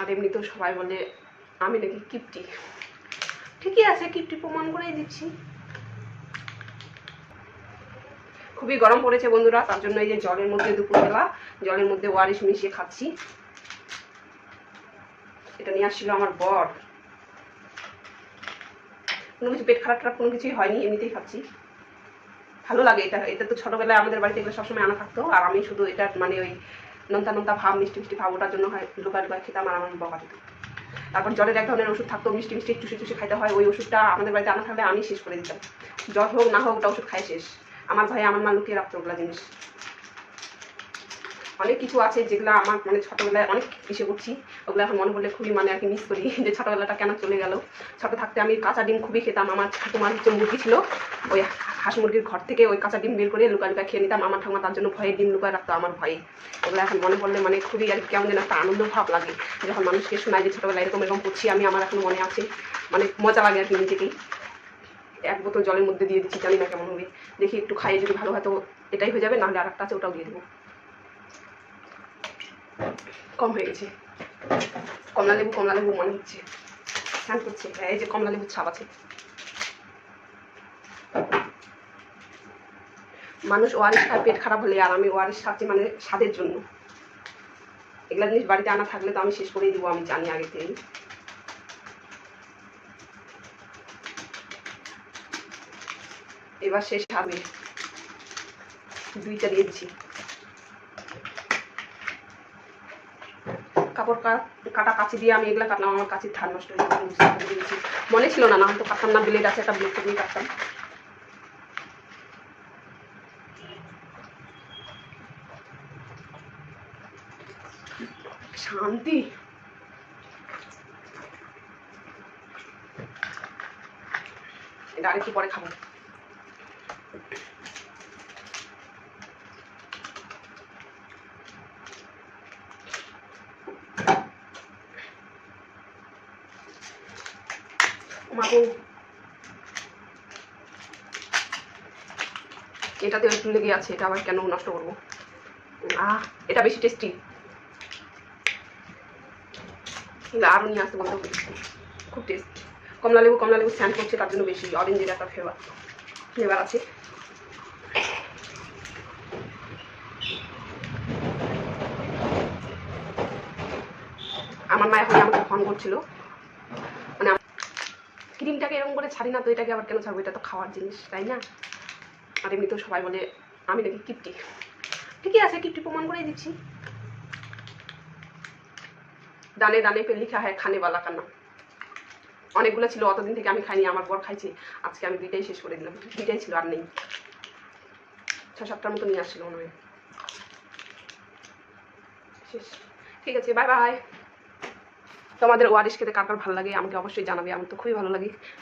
আর এমনিতেও সবাই বলে, আমি নাকি কিপটি। ঠিকই আছে, কিপটি প্রমাণ করেই দিচ্ছি। খুবই গরম পড়েছে বন্ধুরা, তার জন্য এই যে জলের মধ্যে দুপুরবেলা, জলের মধ্যে ওয়ারিশ মিশিয়ে খাচ্ছি। এটা নিয়ে আসছিল আমার বর। কোনো কিছু পেট খারাপ খারাপ কোনো কিছুই হয়নি, এমনিতেই খাচ্ছি। ভালো লাগে এটা এটা তো ছোটবেলায় আমাদের বাড়িতে এগুলো সবসময় আনা থাকতো, আর আমি শুধু এটা মানে ওই নোনতা নোনতা ভাব, মিষ্টি মিষ্টি ভাব, ওটার জন্য হয় লুকা লুকায় খেতাম আর আমার বকা দিত তারপর জলের এক ধরনের ওষুধ থাকতো, মিষ্টি মিষ্টি চুষে চুষে খাইতে হয়, ওই ওষুধটা আমাদের বাড়িতে আনা থাকলে আমি শেষ করে দিতাম। জ্বর হোক, না হোক, ওটা ওষুধ খাই শেষ। আমার ভাই, আমার মা লুকিয়ে রাখতো ওগুলা জিনিস। অনেক কিছু আছে যেগুলো আমার মানে ছোটোবেলায় অনেক ইসে করছি। ওগুলো এখন মনে পড়লে খুবই মানে আর কি মিস করি যে ছোটোবেলাটা কেন চলে গেল। ছোটো থাকতে আমি কাঁচা ডিম খুবই খেতাম। আমার ঠাকুমার হচ্ছে মুরগি ছিল, ওই হাঁস মুরগির ঘর থেকে ওই কাঁচা ডিম বের করে লুকা লুকা খেয়ে নিতাম। আমার ঠাকুমা তার জন্য ভয়ে ডিম লুকায় রাখতো, আমার ভয়ে। ওগুলো এখন মনে পড়লে মানে খুবই আর কেমন যেন একটা আনন্দ ভাব লাগে। যখন মানুষকে শোনায় যে ছোটোবেলায় এরকম এরকম করছি, আমি আমার এখন মনে আছে। মানে মজা লাগে আর কি নিজেকেই এক বোতল জলের মধ্যে দিয়ে দিচ্ছি, জানি না কেমন হবে। দেখি একটু খাইয়ে যদি ভালো হয় তো এটাই হয়ে যাবে, নাহলে আর একটা আছে ওটাও দিয়ে দেবো। কম হয়ে গেছে কমলা লেবু কমলা লেবু মনে হচ্ছে। স্নান করছে। এই যে কমলা লেবুর ছাপ আছে। মানুষ ওয়ারিশ খায়, পেট খারাপ হলে আর আমি ওয়ারিশ খাচ্ছি মানে স্বাদের জন্য। এগুলা জিনিস বাড়িতে আনা থাকলে তো আমি শেষ করেই দিব, আমি জানি আগে থেকেই। এবার শেষ হবে দুইটা দিয়ে কাপড় কাটা কাচি দিয়ে আমি এগুলো কাটলাম, আমার কাছে ধান নষ্ট হয়ে। মনে ছিল না না তো কাটতাম না ব্লেড আছে, একটা ব্লেড দিয়ে কাটতাম। শান্তি। এটা আরেকটু পরে খাব। মাগো এটাতে একটু লেগে আছে, এটা আবার কেন নষ্ট করব? আহ, এটা বেশি টেস্টি আরও নিয়ে আসতে বলতে খুব টেস্ট কমলা লেবু কমলা লেবু স্যান্ড করছে, তার জন্য বেশি। অরেঞ্জের একটা ফ্লেভার ফ্লেভার আছে। আমার মা এখন আমাকে ফোন করছিল। ক্রিমটাকে এরকম করে ছাড়ি না, তো এটাকে আবার কেন ছাড়বো? এটা তো খাওয়ার জিনিস, তাই না? আর এমনিতেও সবাই বলে, আমি নাকি কিপটি। ঠিকই আছে, কিপটি প্রমাণ করেই দিচ্ছি। দানে দানে পে লিখা হয়, খানে বালা কান্না। অনেকগুলো ছিল, অতদিন থেকে আমি খাইনি, আমার বর খাইছি। আজকে আমি দুইটাই শেষ করে দিলাম। দুইটাই ছিল, আর নেই। ছ সাতটার মতো নিয়ে আসছিল মনে হয়। শেষ। ঠিক আছে বাই বাই তোমাদের ওয়ারিশ খেতে কার কার ভালো লাগে আমাকে অবশ্যই জানাবে, আমার তো খুবই ভালো লাগে।